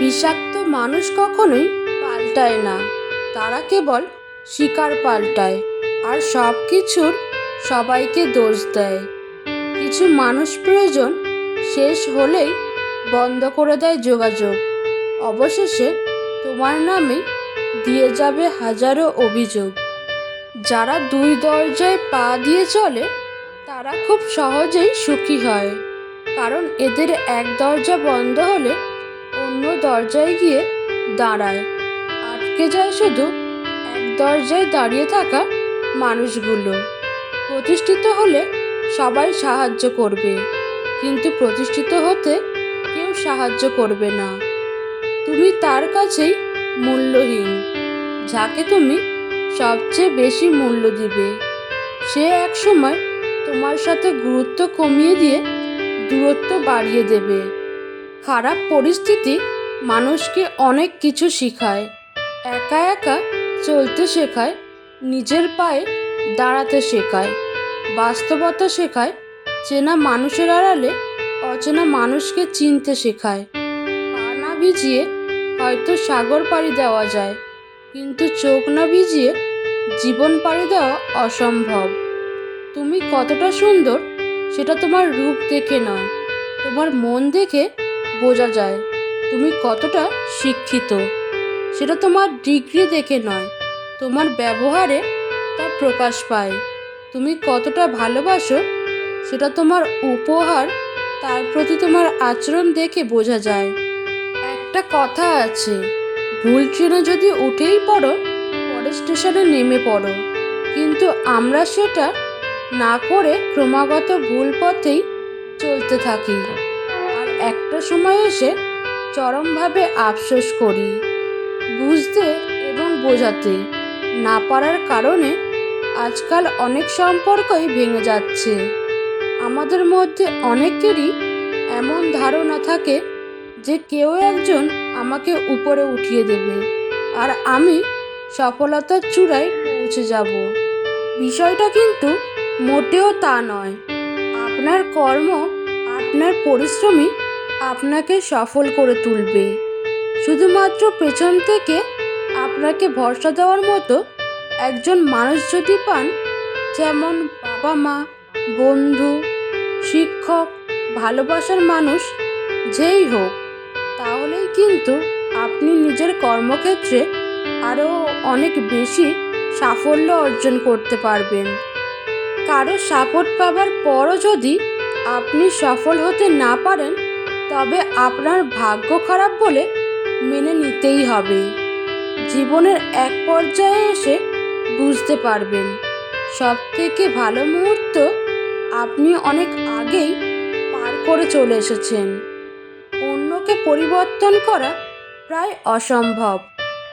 বিষাক্ত মানুষ কখনোই পাল্টায় না। তারা কেবল শিকার পাল্টায় আর সব কিছুর সবাইকে দোষ দেয়। কিছু মানুষ প্রয়োজন শেষ হলেই বন্ধ করে দেয় যোগাযোগ। অবশেষে তোমার নামে দিয়ে যাবে হাজারো অভিযোগ। যারা দুই দরজায় পা দিয়ে চলে, তারা খুব সহজেই সুখী হয়। কারণ এদের এক দরজা বন্ধ হলে অন্য দরজায় গিয়ে দাঁড়ায়। আটকে যায় শুধু এক দরজায় দাঁড়িয়ে থাকা মানুষগুলো। প্রতিষ্ঠিত হলে সবাই সাহায্য করবে, কিন্তু প্রতিষ্ঠিত হতে কেউ সাহায্য করবে না। তুমি তার কাছেই মূল্যহীন, যাকে তুমি সবচেয়ে বেশি মূল্য দিবে। সে এক সময় তোমার সাথে গুরুত্ব কমিয়ে দিয়ে দূরত্ব বাড়িয়ে দেবে। খারাপ পরিস্থিতি মানুষকে অনেক কিছু শেখায়। একা একা চলতে শেখায়, নিজের পায়ে দাঁড়াতে শেখায়। বাস্তবতা শেখায়, চেনা মানুষের আড়ালে অচেনা মানুষকে চিনতে শেখায়। পা না ভিজিয়ে হয়তো সাগর পাড়ি দেওয়া যায়, কিন্তু চোখ না ভিজিয়ে জীবন পাড়ি দেওয়া অসম্ভব। তুমি কতটা সুন্দর, সেটা তোমার রূপ দেখে নয়। তোমার মন দেখে বোঝা যায়। তুমি কতটা শিক্ষিত। সেটা তোমার ডিগ্রি দেখে নয়, তোমার ব্যবহারে তা প্রকাশ পায়। তুমি কতটা ভালোবাসো, সেটা তোমার উপহার, তার প্রতি তোমার আচরণ দেখে বোঝা যায়। একটা কথা আছে, ভুল ট্রেনে যদি উঠেই পড়ো, পরের স্টেশনে নেমে পড়ো। কিন্তু আমরা সেটা না করে ক্রমাগত ভুল পথেই চলতে থাকি। একটা সময় এসে চরমভাবে আফসোস করি, বুঝতে এবং বোঝাতে না পারার কারণে আজকাল অনেক সম্পর্কই ভেঙে যাচ্ছে। আমাদের মধ্যে অনেকেরই এমন ধারণা থাকে যে কেউ একজন আমাকে উপরে উঠিয়ে দেবে আর আমি সফলতার চূড়ায় পৌঁছে যাব। বিষয়টা কিন্তু মোটেও তা নয়। আপনার কর্ম, আপনার পরিশ্রমই আপনাকে সফল করে তুলবে। শুধুমাত্র পেছন থেকে আপনাকে ভরসা দেওয়ার মতো একজন মানুষ যদি পান, যেমন বাবা মা, বন্ধু, শিক্ষক, ভালোবাসার মানুষ, যেই হোক, তাহলেই কিন্তু আপনি নিজের কর্মক্ষেত্রে আরও অনেক বেশি সাফল্য অর্জন করতে পারবেন। কারও সাপোর্ট পাবার পরও যদি আপনি সফল হতে না পারেন তবে আপনার ভাগ্য খারাপ বলে মেনে নিতেই হবে। জীবনের এক পর্যায়ে এসে বুঝতে পারবেন। সব থেকে ভালো মুহূর্ত আপনি অনেক আগেই পার করে চলে এসেছেন। অন্যকে পরিবর্তন করা প্রায় অসম্ভব।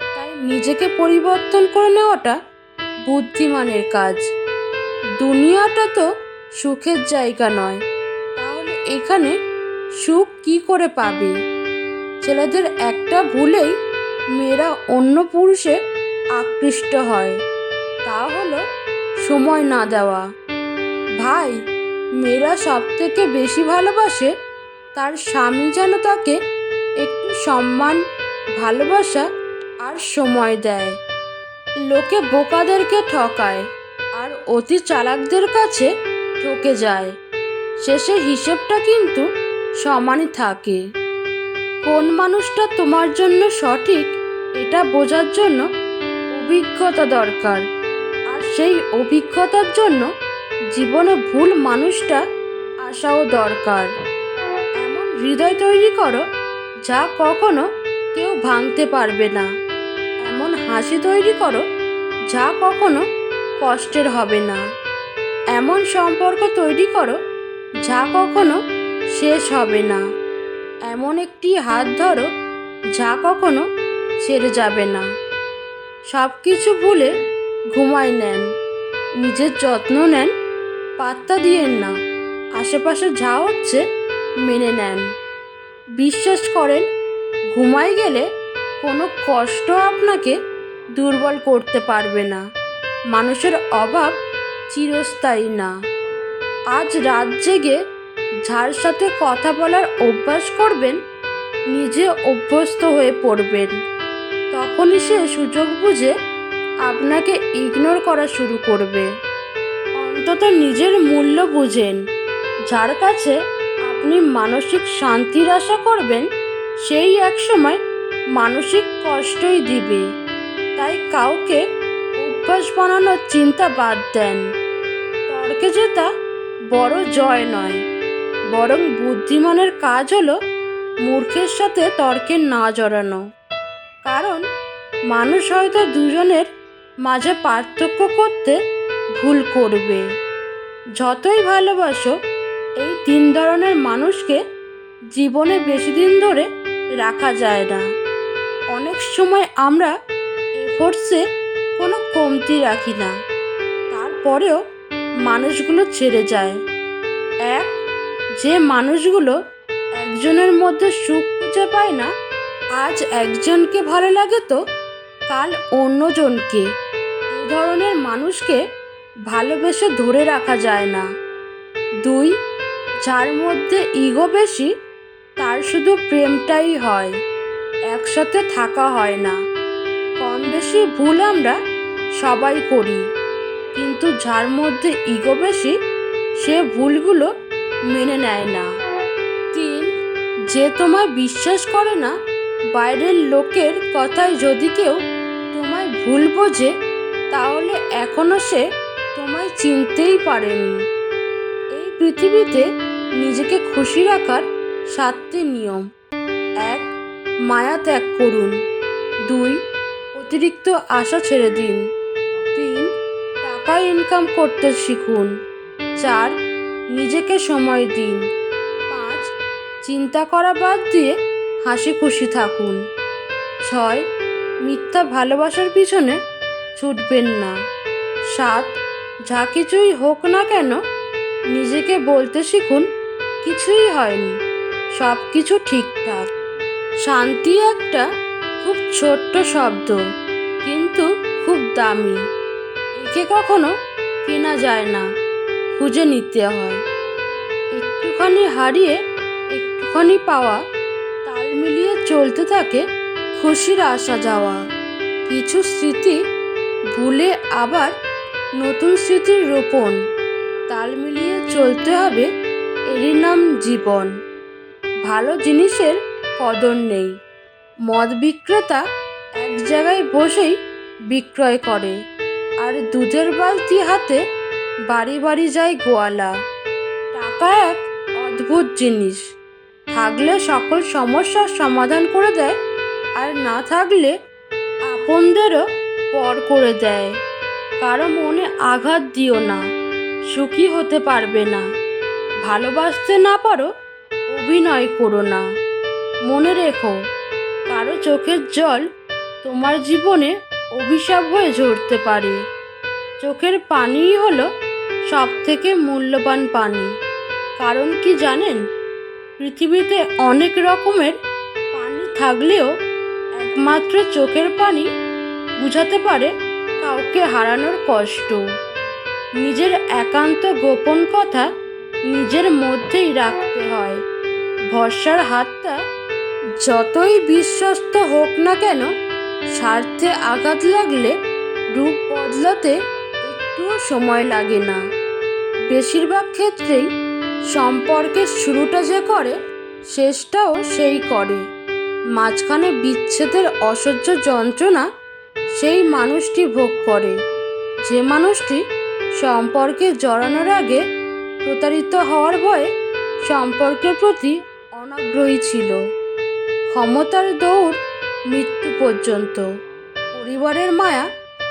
তাই নিজেকে পরিবর্তন করে নেওয়াটা বুদ্ধিমানের কাজ। দুনিয়াটা তো সুখের জায়গা নয়। তাহলে এখানে সুখ কি করে পাবে? ছেলেদের একটা ভুলেই মেয়েরা অন্য পুরুষে আকৃষ্ট হয়। তা হলো সময় না দেওয়া। ভাই, মেয়েরা সব থেকে বেশি ভালোবাসে তার স্বামী যেন তাকে একটু সম্মান, ভালোবাসা আর সময় দেয়। লোকে বোকাদেরকে ঠকায় আর অতি চালাকদের কাছে ঠকে যায়। শেষে হিসেবটা কিন্তু সমানই থাকে। কোন মানুষটা তোমার জন্য সঠিক, এটা বোঝার জন্য অভিজ্ঞতা দরকার। আর সেই অভিজ্ঞতার জন্য জীবনে ভুল মানুষটা আসাও দরকার। এমন হৃদয় তৈরি করো, যা কখনো কেউ ভাঙতে পারবে না। এমন হাসি তৈরি করো, যা কখনো কষ্টের হবে না। এমন সম্পর্ক তৈরি করো, যা কখনো শেষ হবে না। এমন একটি হাত ধরো, যা কখনো ছেড়ে যাবে না। সব কিছু ভুলে ঘুমায় নেন। নিজের যত্ন নেন, পাত্তা দিয়েন না। আশেপাশে যা হচ্ছে মেনে নেন। বিশ্বাস করেন, ঘুমায় গেলে কোনো কষ্ট আপনাকে দুর্বল করতে পারবে না। মানুষের অভাব চিরস্থায়ী না। আজ রাত জেগে যার সাথে কথা বলার অভ্যাস করবেন, নিজে অভ্যস্ত হয়ে পড়বেন। তখনই সে সুযোগ বুঝে আপনাকে ইগনোর করা শুরু করবে। অন্তত নিজের মূল্য বুঝেন। যার কাছে আপনি মানসিক শান্তির আশা করবেন, সেই একসময় মানসিক কষ্টই দিবে। তাই কাউকে অভ্যাস বানানোর চিন্তা বাদ দেন। তর্কে জেতা বড় জয় নয়। বরং বুদ্ধিমানের কাজ হলো মূর্খের সাথে তর্কে না জড়ানো। কারণ মানুষ হয়তো দুজনের মাঝে পার্থক্য করতে ভুল করবে। যতই ভালোবাসো, এই তিন ধরনের মানুষকে জীবনে বেশি দিন ধরে রাখা যায় না। অনেক সময় আমরা এফোর্টসে কোনো কমতি রাখি না। তারপরেও মানুষগুলো ছেড়ে যায়। এক যে মানুষগুলো একজনের মধ্যে সুখ খুঁজে পায় না, আজ একজনকে ভালো লাগে তো, কাল অন্যজনকে। এ ধরনের মানুষকে ভালোবেসে ধরে রাখা যায় না। দুই, যার মধ্যে ইগো বেশি, তার শুধু প্রেমটাই হয়, একসাথে থাকা হয় না। কম বেশি ভুল আমরা সবাই করি, কিন্তু যার মধ্যে ইগো বেশি, সে ভুলগুলো মেনে নেয় না। তিন, যে তোমায় বিশ্বাস করে না, বাইরের লোকের কথায় যদি কেউ তোমায় ভুল বোঝে, তাহলে এখনও সে তোমায় চিনতেই পারেনি। এই পৃথিবীতে নিজেকে খুশি রাখার সাতটি নিয়ম। এক, মায়া ত্যাগ করুন। দুই, অতিরিক্ত আশা ছেড়ে দিন। তিন, টাকা ইনকাম করতে শিখুন। চার নিজেকে সময় দিন। পাঁচ, চিন্তা করা বাদ দিয়ে হাসি খুশি থাকুন। ছয়, মিথ্যা ভালোবাসার পিছনে ছুটবেন না। সাত, যা কিছুই হোক না কেন নিজেকে বলতে শিখুন, কিছুই হয়নি সব কিছু ঠিকঠাক। শান্তি একটা খুব ছোট্ট শব্দ, কিন্তু খুব দামি। একে কখনো কেনা যায় না। খুঁজে নিতে হয়। একটুখানি হারিয়ে একটুখানি পাওয়া, তাল মিলিয়ে চলতে থাকে খুশির আসা যাওয়া। কিছু স্মৃতি ভুলে আবার নতুন স্মৃতির রোপণ। তাল মিলিয়ে চলতে হবে এরই নাম জীবন। ভালো জিনিসের কদর নেই। মদ বিক্রেতা এক জায়গায় বসেই বিক্রয় করে। আর দুধের বালতি হাতে বাড়ি বাড়ি যায় গোয়ালা। টাকা এক অদ্ভুত জিনিস। থাকলে সকল সমস্যার সমাধান করে দেয়, আর না থাকলে আপনদেরও পর করে দেয়। কারও মনে আঘাত দিও না, সুখী হতে পারবে না। ভালোবাসতে না পারো, অভিনয় করো না। মনে রেখো, কারও চোখের জল তোমার জীবনে অভিশাপ হয়ে ঝরতে পারে। চোখের পানিই হলো সব থেকে মূল্যবান পানি। কারণ কি জানেন? পৃথিবীতে অনেক রকমের পানি থাকলেও একমাত্র চোখের পানি বুঝাতে পারে কাউকে হারানোর কষ্ট। নিজের একান্ত গোপন কথা নিজের মধ্যেই রাখতে হয়। ভরসার হাতটা যতই বিশ্বস্ত হোক না কেন, স্বার্থে আঘাত লাগলে রূপ বদলাতে একটুও সময় লাগে না। বেশিরভাগ ক্ষেত্রেই সম্পর্কের শুরুটা যে করে, শেষটাও সেই করে। মাঝখানে বিচ্ছেদের অসহ্য যন্ত্রণা সেই মানুষটি ভোগ করে। যে মানুষটি সম্পর্কে জড়ানোর আগে প্রতারিত হওয়ার ভয়ে সম্পর্কের প্রতি অনাগ্রহী ছিল। ক্ষমতার দৌড় মৃত্যু পর্যন্ত, পরিবারের মায়া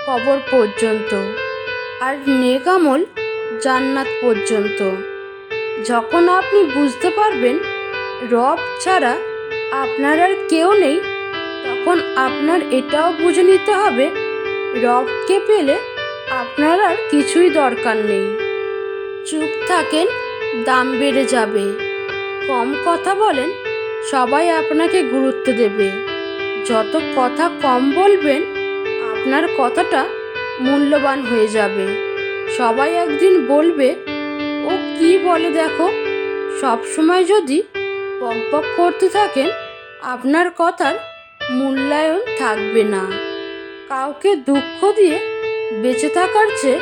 কবর পর্যন্ত। আর নেকামল জান্নাত পর্যন্ত। যখন আপনি বুঝতে পারবেন, রব ছাড়া আপনার আর কেউ নেই, তখন আপনার এটাও বুঝে নিতে হবে, রবকে পেলে আপনার আর কিছুই দরকার নেই। চুপ থাকেন, দাম বেড়ে যাবে। কম কথা বলেন, সবাই আপনাকে গুরুত্ব দেবে। যত কথা কম বলবেন, আপনার কথাটা মূল্যবান হয়ে যাবে। সবাই একদিন বলবে, ও কি বলে দেখো? সব সময় যদি বক করতে থাকেন, আপনার কথার মূল্যায়ন থাকবে না। কাউকে দুঃখ দিয়ে বেঁচে থাকার চেয়ে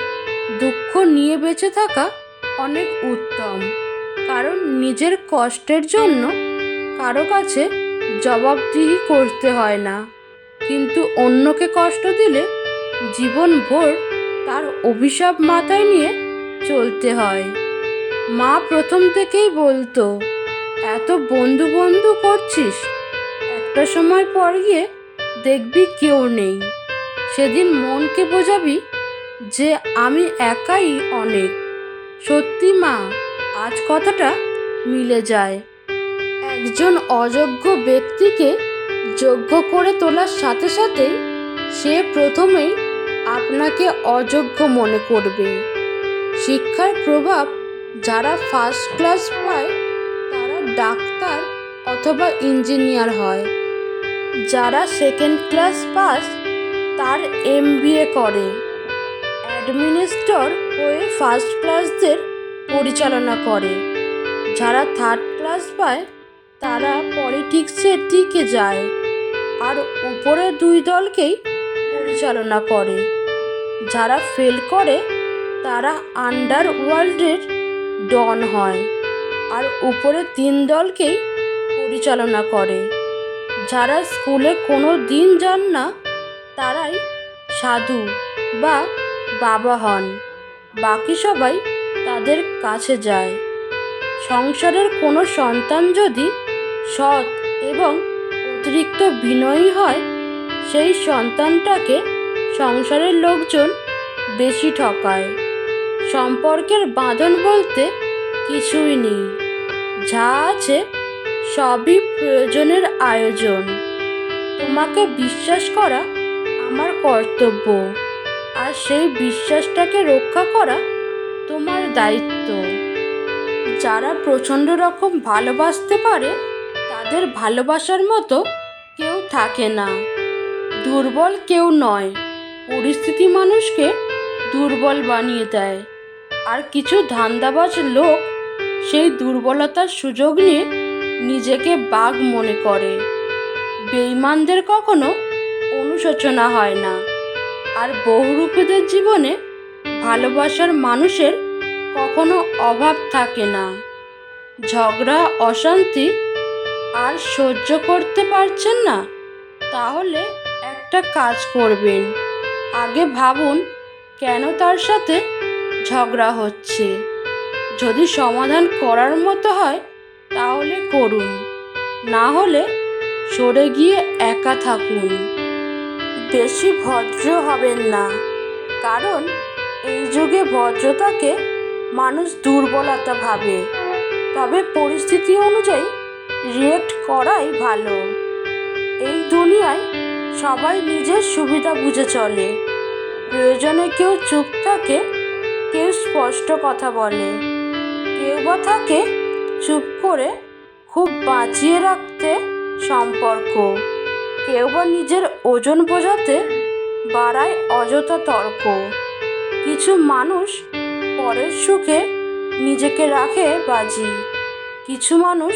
দুঃখ নিয়ে বেঁচে থাকা অনেক উত্তম। কারণ নিজের কষ্টের জন্য কারও কাছে জবাবদিহি করতে হয় না। কিন্তু অন্যকে কষ্ট দিলে জীবনভর তার অভিশাপ মাথায় নিয়ে চলতে হয়। মা প্রথম থেকেই বলতো, এত বন্ধু বন্ধু করছিস, একটা সময় পর গিয়ে দেখবি কেউ নেই। সেদিন মনকে বোঝাবি যে আমি একাই অনেক। সত্যি মা, আজ কথাটা মিলে যায়। একজন অযোগ্য ব্যক্তিকে যোগ্য করে তোলার সাথে সাথে সে প্রথমেই আপনাকে অযোগ্য মনে করবে। শিক্ষার প্রভাব যারা ফার্স্ট ক্লাস পায়, তারা ডাক্তার অথবা ইঞ্জিনিয়ার হয়। যারা সেকেন্ড ক্লাস পাস তার এম করে। অ্যাডমিনিস্টর হয়ে ফার্স্ট ক্লাসদের পরিচালনা করে। যারা থার্ড ক্লাস পায়, তারা পলিটিক্সের দিকে যায়। আর উপরে দুই দলকেই পরিচালনা করে। যারা ফেল করে, তারা আন্ডার ওয়ার্ল্ডের ডন হয় আর উপরে তিন দলকেই পরিচালনা করে। যারা স্কুলে কোনো দিন যান না, তারাই সাধু বা বাবা হন। বাকি সবাই তাদের কাছে যায়। সংসারের কোনো সন্তান যদি সৎ এবং অতিরিক্ত বিনয়ী হয় সেই সন্তানটাকে সংসারের লোকজন বেশি ঠকায়। সম্পর্কের বাঁধন বলতে কিছুই নেই। যা আছে সবই প্রয়োজনের আয়োজন। তোমাকে বিশ্বাস করা আমার কর্তব্য। আর সেই বিশ্বাসটাকে রক্ষা করা তোমার দায়িত্ব। যারা প্রচণ্ড রকম ভালোবাসতে পারে, তাদের ভালোবাসার মতো কেউ থাকে না। দুর্বল কেউ নয়। পরিস্থিতি মানুষকে দুর্বল বানিয়ে দেয়। আর কিছু ধান্দাবাজ লোক সেই দুর্বলতার সুযোগ নিয়ে নিজেকে বাঘ মনে করে। বেইমানদের কখনো অনুশোচনা হয় না। আর বহুরূপীদের জীবনে ভালোবাসার মানুষের কখনো অভাব থাকে না। ঝগড়া, অশান্তি আর সহ্য করতে পারছেন না, তাহলে একটা কাজ করবেন। আগে ভাবুন কেন তার সাথে ঝগড়া হচ্ছে। যদি সমাধান করার মতো হয় তাহলে করুন। না হলে সরে গিয়ে একা থাকুন। বেশি ভদ্র হবেন না। কারণ এই যুগে ভদ্রতাকে মানুষ দুর্বলতা ভাবে। তবে পরিস্থিতি অনুযায়ী রিয়েক্ট করাই ভালো। এই দুনিয়ায় সবাই নিজের সুবিধা বুঝে চলে। প্রয়োজনে কেউ চুপ থাকে, কেউ স্পষ্ট কথা বলে। কেউ বা থাকে চুপ করে খুব বাঁচিয়ে রাখতে সম্পর্ক। কেউ বা নিজের ওজন বোঝাতে বাড়ায় অযথা তর্ক। কিছু মানুষ পরের সুখে নিজেকে রাখে বাজি। কিছু মানুষ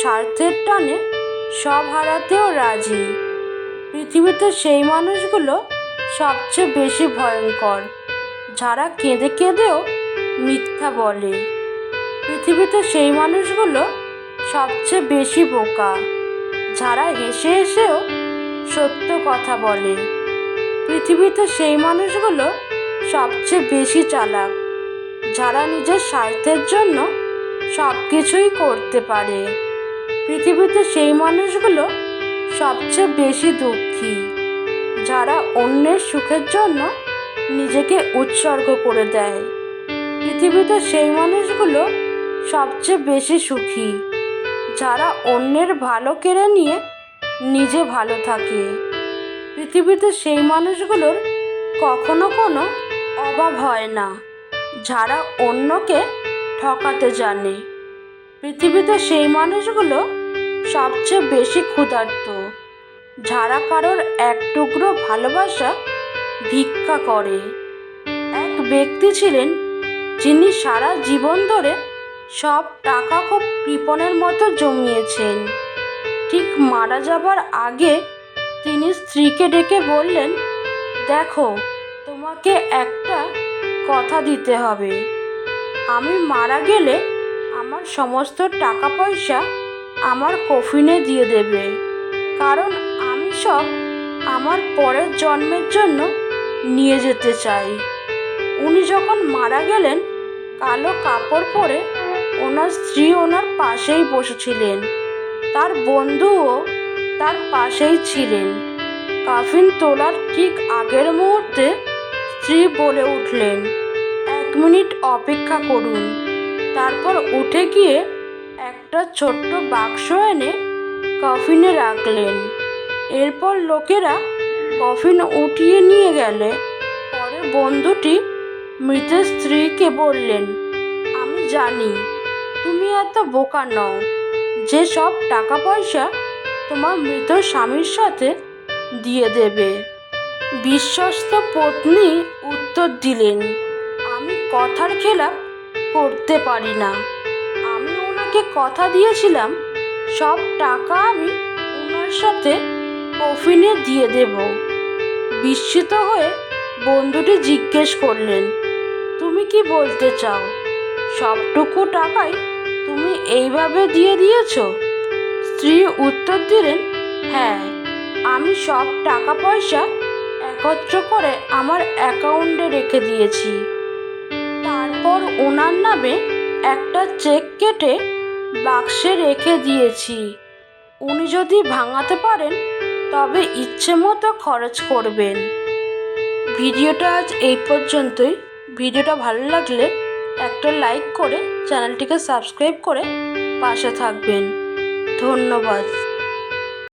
স্বার্থের টানে সব হারাতেও রাজি। পৃথিবীতে সেই মানুষগুলো সবচেয়ে বেশি ভয়ঙ্কর। যারা কেঁদে কেঁদেও মিথ্যা বলে। পৃথিবীতে সেই মানুষগুলো সবচেয়ে বেশি বোকা। যারা হেসে হেসেও সত্য কথা বলে। পৃথিবীতে সেই মানুষগুলো সবচেয়ে বেশি চালাক। যারা নিজের স্বার্থের জন্য সব কিছুই করতে পারে। পৃথিবীতে সেই মানুষগুলো সবচেয়ে বেশি দুঃখী। যারা অন্যের সুখের জন্য নিজেকে উৎসর্গ করে দেয়। পৃথিবীতে সেই মানুষগুলো সবচেয়ে বেশি সুখী। যারা অন্যের ভালো কেড়ে নিয়ে নিজে ভালো থাকে। পৃথিবীতে সেই মানুষগুলোর কখনো কোনো অভাব হয় না। যারা অন্যকে ঠকাতে জানে। পৃথিবীতে সেই মানুষগুলো সবচেয়ে বেশি ক্ষুধার্ত। যারা কারোর এক টুকরো ভালোবাসা ভিক্ষা করে। এক ব্যক্তি ছিলেন যিনি সারা জীবন ধরে সব টাকা খুব কৃপণের মতো জমিয়েছেন। ঠিক মারা যাবার আগে তিনি স্ত্রীকে ডেকে বললেন, দেখো, তোমাকে একটা কথা দিতে হবে। আমি মারা গেলে আমার সমস্ত টাকা পয়সা আমার কফিনে দিয়ে দেবে। কারণ আমি সব আমার পরের জন্মের জন্য নিয়ে যেতে চাই। উনি যখন মারা গেলেন, কালো কাপড় পরে ওনার স্ত্রী ওনার পাশেই বসেছিলেন। তার বন্ধুও তার পাশেই ছিলেন। কাফিন তোলার ঠিক আগের মুহূর্তে স্ত্রী বলে উঠলেন, এক মিনিট অপেক্ষা করুন। তারপর উঠে গিয়ে একটা ছোট্ট বাক্স এনে কফিনে রাখলেন। এরপর লোকেরা কফিন উঠিয়ে নিয়ে গেলে। পরে বন্ধুটি মৃতের স্ত্রীকে বললেন, আমি জানি, তুমি এত বোকা নও। যে সব টাকা পয়সা তোমার মৃত স্বামীর সাথে দিয়ে দেবে। বিশ্বস্ত পত্নী উত্তর দিলেন, আমি কথার খেলাপ করতে পারি না। ওনাকে কথা দিয়েছিলাম, সব টাকা আমি ওনার সাথে কফিনে দিয়ে দেব। বিস্মিত হয়ে বন্ধুটি জিজ্ঞেস করলেন, তুমি কি বলতে চাও? সবটুকু টাকাই তুমি এইভাবে দিয়ে দিয়েছ? স্ত্রী উত্তর দিলেন হ্যাঁ আমি সব টাকা পয়সা একত্র করে আমার অ্যাকাউন্টে রেখে দিয়েছি। তারপর ওনার নামে একটা চেক কেটে বাক্সে রেখে দিয়েছি। উনি যদি ভাঙাতে পারেন, তবে ইচ্ছে মতো খরচ করবেন। ভিডিওটা আজ এই পর্যন্তই। ভিডিওটা ভালো লাগলে একটা লাইক করে চ্যানেলটিকে সাবস্ক্রাইব করে পাশে থাকবেন। ধন্যবাদ।